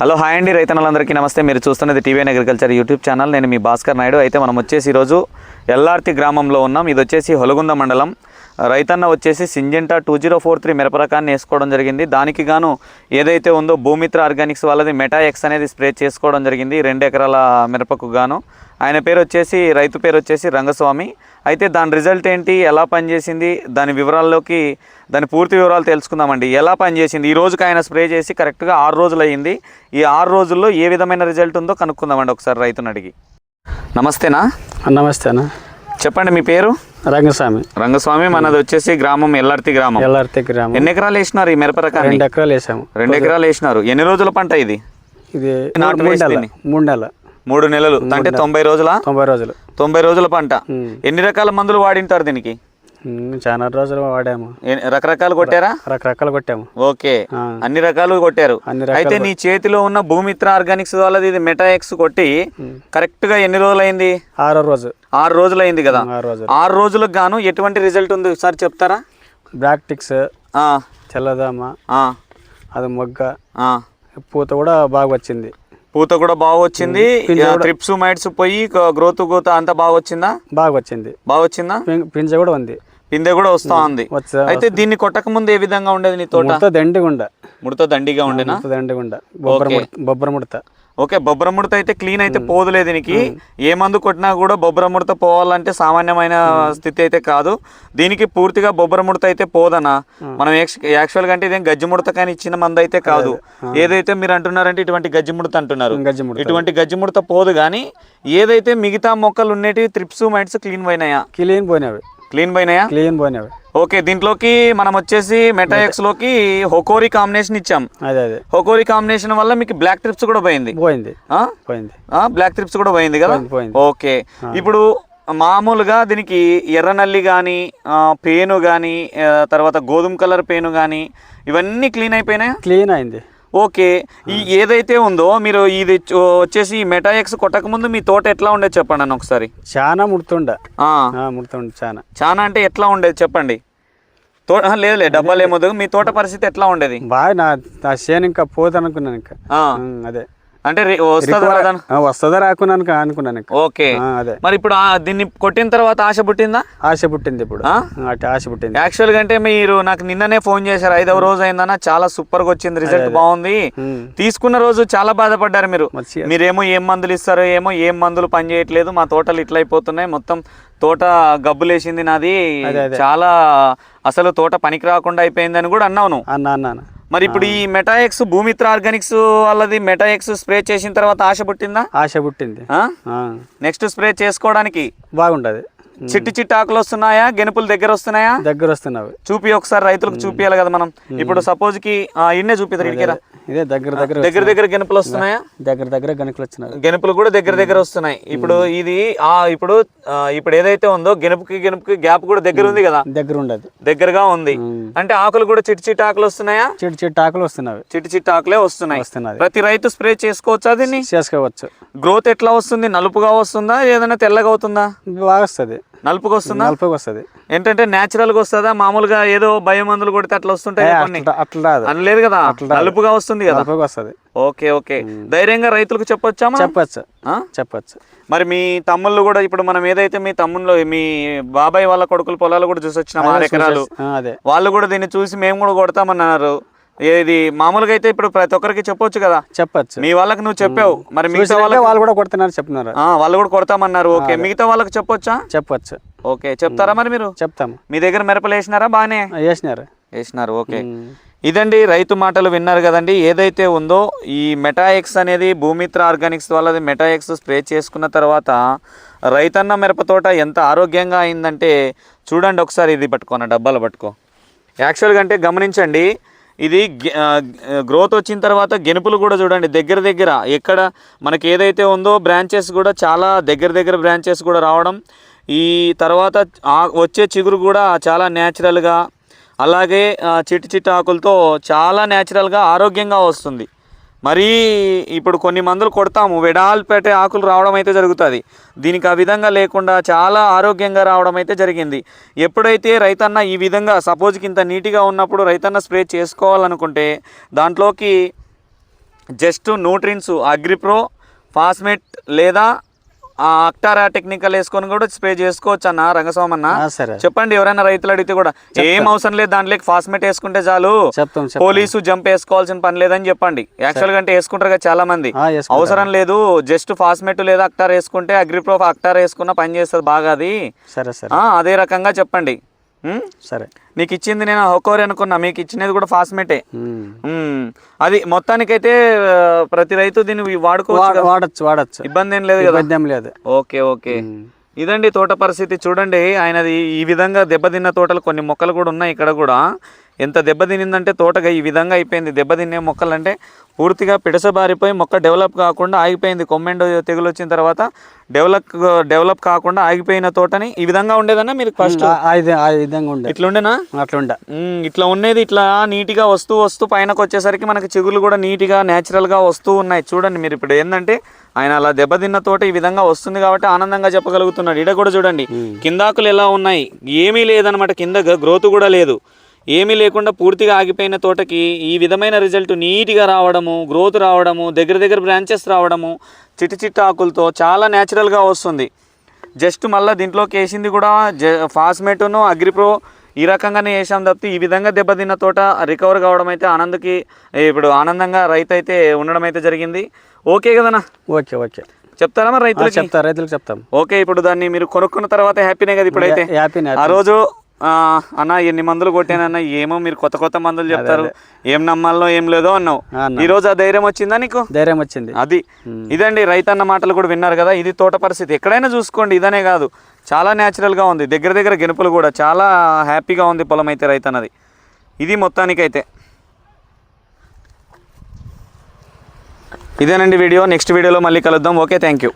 Hello hi అండి. రైతన్నలందరికీ నమస్తే. మీరు చూస్తున్నది టీవీఎన్ అగ్రికల్చర్ యూట్యూబ్ ఛానల్. నేను మీ భాస్కర్ నాయుడు. అయితే మనం వచ్చేసి ఈరోజు ఎల్ఆర్తి గ్రామంలో ఉన్నాం. ఇది వచ్చేసి హొలగుంద మండలం. రైతన్న వచ్చేసి Syngenta two zero four three మిరప రకాన్ని వేసుకోవడం జరిగింది. దానికి గాను ఏదైతే ఉందో భూమిత్ర ఆర్గానిక్స్ వాళ్ళది మెటా ఎక్స్ అనేది స్ప్రే చేసుకోవడం జరిగింది. రెండు ఎకరాల మిరపకు గాను. ఆయన పేరు వచ్చేసి రైతు పేరు వచ్చేసి రంగస్వామి. అయితే దాని రిజల్ట్ ఏంటి ఎలా పనిచేసింది దాని వివరాల్లోకి దాని పూర్తి వివరాలు తెలుసుకుందామండి. ఎలా పనిచేసింది ఈ రోజుకి ఆయన స్ప్రే చేసి కరెక్ట్గా ఆరు రోజులు అయ్యింది. ఈ ఆరు రోజుల్లో ఏ విధమైన రిజల్ట్ ఉందో కనుక్కుందామండి ఒకసారి రైతుని అడిగి. నమస్తేనా? నమస్తే అన్న. చెప్పండి మీ పేరు? రంగస్వామి. రంగస్వామి మనది వచ్చేసి గ్రామం ఎల్లార్తి గ్రామం. ఎల్ఆర్తి గ్రామం. ఎన్ని ఎకరాలు వేసినారు ఈ మిరప రకాన్ని? రెండు ఎకరాలు వేసాము. రెండు ఎకరాలు వేసినారు. ఎన్ని రోజుల పంట ఇది? ఇది మూడు నెలల? మూడు నెలల. అంటే తొంభై రోజుల? తొంభై రోజులు. తొంభై రోజుల పంట. ఎన్ని రకాల మందులు వాడింటారు దీనికి? చాలా రోజులు వాడాము. రకరకాలు కొట్టారా? రకరకాలు కొట్టాము. ఓకే. అన్ని రకాలు కొట్టారు. అయితే నీ చేతిలో ఉన్న భూమిత్ర ఆర్గానిక్స్ వాళ్ళది ఇది మెటాఎక్స్ కొట్టి కరెక్ట్గా ఎన్ని రోజులు అయింది ఆరో రోజు. ఆరు రోజులు అయింది కదా ఆరు రోజులు. ఆరు రోజులకు గాను ఎటువంటి రిజల్ట్ ఉంది? ఒకసారి చెప్తారా? బ్రాక్టిక్స్ ఆ, తెల్లదామ అది మొగ్గ ఆ. పూత కూడా బాగా వచ్చింది. పూత కూడా బాగా వచ్చింది ట్రిప్స్ మైట్స్ పోయి గ్రోత్ గోత అంతా బాగా వచ్చిందా బాగా వచ్చింది బాగా వచ్చిందా పింజ కూడా ఉంది. పిందె కూడా వస్తా ఉంది. అయితే దీన్ని కొట్టక ముందు ఏ విధంగా ఉండేది నీ తోట? దండిగుండ ముడత దండిగా ఉండేనా? దండిగుండ బొబ్బర ముడత ఓకే బొబ్బర ముడత అయితే క్లీన్ అయితే పోదులే దీనికి. ఏ మందు కొట్టినా కూడా బొబ్బర ముడత పోవాలంటే సామాన్యమైన స్థితి అయితే కాదు. దీనికి పూర్తిగా బొబ్బర ముడత అయితే పోదనా? మనం యాక్చువల్గా అంటే ఇదేం గజ్జి ముడత కానీ ఇచ్చిన మందు అయితే కాదు. ఏదైతే మీరు అంటున్నారంటే ఇటువంటి గజ్జి ముడత అంటున్నారు. ఇటువంటి గజ్జి ముడత పోదు కానీ ఏదైతే మిగతా మొక్కలు ఉండేటివి త్రిప్స్ మైట్స్ క్లీన్ పోయినాయా? క్లీన్ పోయినవి. క్లీన్ పోయినాయా? క్లీన్ పోయినవి ఓకే దీంట్లోకి మనం వచ్చేసి మెటాఎక్స్లోకి హొకోరి కాంబినేషన్ ఇచ్చాం. అదే అదే. హొకోరి కాంబినేషన్ వల్ల మీకు బ్లాక్ ట్రిప్స్ కూడా పోయింది. పోయింది? పోయింది. బ్లాక్ ట్రిప్స్ కూడా పోయింది కదా. ఓకే. ఇప్పుడు మామూలుగా దీనికి ఎర్రనల్లి కానీ పేను కానీ తర్వాత గోధుమ కలర్ పేను కానీ ఇవన్నీ క్లీన్ అయిపోయినాయా? క్లీన్ అయింది. ఓకే. ఈ ఏదైతే ఉందో మీరు ఇది వచ్చేసి మెటాఎక్స్ కొట్టకముందు మీ తోట ఎట్లా ఉండేది చెప్పండి అన్న ఒకసారి. చాలా ముడుతుండ. ముడుతుండ చాలా చాలా అంటే ఎట్లా ఉండేది చెప్పండి. తోట ఆ, లేదు లేదు డబ్బాలు ఏమొద్దు మీ తోట పరిస్థితి ఎట్లా ఉండేది? బాగా నా చేను ఇంకా పోదనుకున్నాను ఇంకా. అదే. అంటే వస్తుందా కా- అనుకున్నాను ఓకే. అదే. మరి ఇప్పుడు దీన్ని కొట్టిన తర్వాత ఆశ పుట్టిందా? ఆశ పుట్టింది ఇప్పుడు. ఆశ పుట్టింది. యాక్చువల్గా అంటే మీరు నాకు నిన్ననే ఫోన్ చేశారు. ఐదవ రోజు అయిందన్న చాలా సూపర్గా వచ్చింది రిజల్ట్ బాగుంది. తీసుకున్న రోజు చాలా బాధపడ్డారు మీరు. మీరేమో ఏం మందులు ఇస్తారో ఏమో ఏం మందులు పని చేయట్లేదు. మా తోటలు ఇట్లా అయిపోతున్నాయి. మొత్తం తోట గబ్బులేసింది నాది. చాలా అసలు తోట పనికి రాకుండా అయిపోయిందని కూడా అన్నావు నువ్వు. అన్న అన్నాను మరి ఇప్పుడు ఈ మెటాఎక్స్ భూమిత్ర ఆర్గానిక్స్ వాళ్ళది మెటాఎక్స్ స్ప్రే చేసిన తర్వాత ఆశ పుట్టిందా? ఆశ పుట్టింది. నెక్స్ట్ స్ప్రే చేసుకోవడానికి? బాగుంటది. చిట్టి చిట్టి ఆకులు వస్తున్నాయా? గెనుపులు దగ్గర వస్తున్నాయా? దగ్గర వస్తున్నవి. చూపి ఒకసారి రైతులకు చూపియాలి కదా మనం. ఇప్పుడు సపోజ్కి ఆ, ఇన్నే చూపిద్దరు ఇడికేరా. ఇదే దగ్గర దగ్గర దగ్గర దగ్గర గెనుపులు వస్తున్నాయా? దగ్గర దగ్గర గనుకలు వచ్చినవి. గెనుపులు కూడా దగ్గర దగ్గర వస్తున్నాయి. ఇప్పుడు ఇది ఆ ఇప్పుడు ఇప్పుడు ఏదైతే ఉందో గెనుపుకి గెనుపుకి గ్యాప్ కూడా దగ్గర ఉంది కదా? దగ్గర ఉండదు. దగ్గరగా ఉంది. అంటే ఆకులు కూడా చిట్టి చిట్టి ఆకులు వస్తున్నాయా? చెట్టు చెట్టు ఆకులు వస్తున్నవి. చిట్టి చిట్టి ఆకులే వస్తున్నాయి. ప్రతి రైతు స్ప్రే చేసుకోవచ్చా దీన్ని? చేసుకోవచ్చు. గ్రోత్ ఎట్లా వస్తుంది? నలుపుగా వస్తుందా? ఏదైనా తెల్లగా అవుతుందా? బాగా వస్తుంది నలుపుగా వస్తుందా నలభైకి వస్తుంది ఏంటంటే నేచురల్గా వస్తుందా? మామూలుగా ఏదో భయం మందులు కొడితే అట్లా వస్తుంటాయి కొన్ని? అట్లా రాదు. అనలేదు కదా? నలుపుగా వస్తుంది కదా? నలభైకి వస్తుంది ఓకే. ఓకే ధైర్యంగా రైతులకు చెప్పొచ్చా? చెప్పచ్చు. ఆ? చెప్పచ్చు. మరి మీ తమ్ముళ్ళు కూడా ఇప్పుడు మనం ఏదైతే మీ తమ్ముళ్ళు మీ బాబాయ్ వాళ్ళ కొడుకుల పొలాలు కూడా చూసి వచ్చినాం ఆరు ఎకరాలు. వాళ్ళు కూడా దీన్ని చూసి మేము కూడా కొడతామన్నారు. ఏది మామూలుగా అయితే ఇప్పుడు ప్రతి ఒక్కరికి చెప్పొచ్చు కదా. చెప్పచ్చు. మీ వాళ్ళకి నువ్వు చెప్పావు. మరి మిగతా వాళ్ళకి వాళ్ళు కూడా కొడుతున్నారు చెప్తున్నారు. వాళ్ళు కూడా కొడతామన్నారు. ఓకే మిగతా వాళ్ళకి చెప్పొచ్చా? చెప్పచ్చు. ఓకే చెప్తారా మరి మీరు? చెప్తాము. మీ దగ్గర మిరపలు వేసినారా? బాగానే? వేసినారు. వేసినారు ఓకే. ఇదండి రైతు మాటలు విన్నారు కదండి. ఏదైతే ఉందో ఈ మెటాఎక్స్ అనేది భూమిత్ర ఆర్గానిక్స్ వాళ్ళది మెటాఎక్స్ స్ప్రే చేసుకున్న తర్వాత రైతన్న మిరప తోట ఎంత ఆరోగ్యంగా అయిందంటే చూడండి ఒకసారి ఇది పట్టుకోన డబ్బాలు పట్టుకో. యాక్చువల్గా అంటే గమనించండి ఇది గ్రోత్ వచ్చిన తర్వాత గెనుపులు కూడా చూడండి దగ్గర దగ్గర ఎక్కడ మనకి ఏదైతే ఉందో బ్రాంచెస్ కూడా చాలా దగ్గర దగ్గర బ్రాంచెస్ కూడా రావడం ఈ తర్వాత వచ్చే చిగురు కూడా చాలా న్యాచురల్గా అలాగే చిట్టి చిట్టి ఆకులతో చాలా న్యాచురల్గా ఆరోగ్యంగా వస్తుంది. మరీ ఇప్పుడు కొన్ని మందులు కొడతాము. వెడాల్పేటే ఆకులు రావడం అయితే జరుగుతుంది. దీనికి ఆ విధంగా లేకుండా చాలా ఆరోగ్యంగా రావడం అయితే జరిగింది. ఎప్పుడైతే రైతన్న ఈ విధంగా సపోజ్కి ఇంత నీట్గా ఉన్నప్పుడు రైతన్న స్ప్రే చేసుకోవాలనుకుంటే దాంట్లోకి జస్ట్ న్యూట్రిన్స్ అగ్రిప్రో ఫాస్మెట్ లేదా ఆ అక్టారా టెక్నికల్ వేసుకొని కూడా స్ప్రే చేసుకోవచ్చు అన్న రంగస్వామి అన్న ఆ, సరే. చెప్పండి ఎవరైనా రైతులు అడిగితే కూడా. ఏం అవసరం లేదు దాంట్లోకి ఫాస్మెట్ వేసుకుంటే చాలు. చెప్తాం పోలీసు జంప్ వేసుకోవాల్సిన పని లేదని చెప్పండి. యాక్చువల్గా అంటే వేసుకుంటారు కదా చాలా మంది. అవసరం లేదు జస్ట్ ఫాస్మెట్ లేదా అక్టార్ వేసుకుంటే అగ్రిప్రో అక్టార్ వేసుకున్న పని చేస్తుంది బాగా అది. సరే సరే. అదే రకంగా చెప్పండి? సరే. నీకు ఇచ్చింది నేను ఒక్కోరి అనుకున్నా మీకు ఇచ్చినది కూడా ఫాస్మెటే. అది మొత్తానికైతే ప్రతి రైతు దీన్ని వాడుకోవచ్చు. వాడచ్చు వాడచ్చు. ఇబ్బంది ఏం లేదు కదా? లేదు. Okay okay. ఇదండి తోట పరిస్థితి. చూడండి ఆయనది ఈ విధంగా దెబ్బతిన్న తోటలు కొన్ని మొక్కలు కూడా ఉన్నాయి ఇక్కడ కూడా. ఎంత దెబ్బతినిందంటే తోటగా ఈ విధంగా అయిపోయింది. దెబ్బతినే మొక్కలు అంటే పూర్తిగా పిడసబారిపోయి మొక్క డెవలప్ కాకుండా ఆగిపోయింది. కొమ్మెండు తెగులు వచ్చిన తర్వాత డెవలప్ డెవలప్ కాకుండా ఆగిపోయిన తోటని ఈ విధంగా ఉండేదన్నా మీరు ఫస్ట్? విధంగా ఉండే. ఇట్లుండేనా అట్లుండే. ఇట్లా ఉండేది. ఇట్లా నీట్గా వస్తూ వస్తూ పైనకు వచ్చేసరికి మనకి చిగుళ్ళు కూడా నీట్గా న్యాచురల్గా వస్తూ ఉన్నాయి. చూడండి మీరు ఇప్పుడు ఏంటంటే ఆయన అలా దెబ్బతిన్న తోట ఈ విధంగా వస్తుంది కాబట్టి ఆనందంగా చెప్పగలుగుతున్నాడు. ఇడ కూడా చూడండి. కిందాకులు ఎలా ఉన్నాయి? ఏమీ లేదనమాట కింద గ్రోత్ కూడా లేదు. ఏమీ లేకుండా పూర్తిగా ఆగిపోయిన తోటకి ఈ విధమైన రిజల్ట్ నీట్గా రావడము గ్రోత్ రావడము దగ్గర దగ్గర బ్రాంచెస్ రావడము చిట్టి చిట్టి ఆకులతో చాలా న్యాచురల్గా వస్తుంది. జస్ట్ మళ్ళీ దీంట్లోకి వేసింది కూడా జ ఫాస్మేటును అగ్రిప్రో ఈ రకంగానే వేసాం తప్పితే ఈ విధంగా దెబ్బతిన్న తోట రికవర్ కావడం అయితే ఆనందకి ఇప్పుడు ఆనందంగా రైతు అయితే ఉండడం అయితే జరిగింది. ఓకే కదనా ఓకే ఓకే. చెప్తారా మరి రైతులకి? చెప్తా రైతులకు చెప్తాం. ఓకే ఇప్పుడు దాన్ని మీరు కొనుక్కున్న తర్వాత హ్యాపీనే కదా ఇప్పుడైతే? హ్యాపీ ఆ రోజు అన్న ఎన్ని మందులు కొట్టానన్న ఏమో మీరు కొత్త కొత్త మందులు చెప్తారు. ఏం నమ్మాలనో ఏం లేదో అన్నావు. ఈ రోజు ఆ ధైర్యం వచ్చిందా నీకు? ధైర్యం వచ్చింది. అది. ఇదండి రైతన్న మాటలు కూడా విన్నారు కదా ఇది తోట పరిస్థితి. ఎక్కడైనా చూసుకోండి ఇదనే కాదు. చాలా న్యాచురల్గా ఉంది. దగ్గర దగ్గర గెనుపులు కూడా చాలా హ్యాపీగా ఉంది పొలం అయితే రైతన్నది. ఇది మొత్తానికైతే. ఇదేనండి వీడియో. నెక్స్ట్ వీడియోలో మళ్ళీ కలుద్దాం. Okay thank you.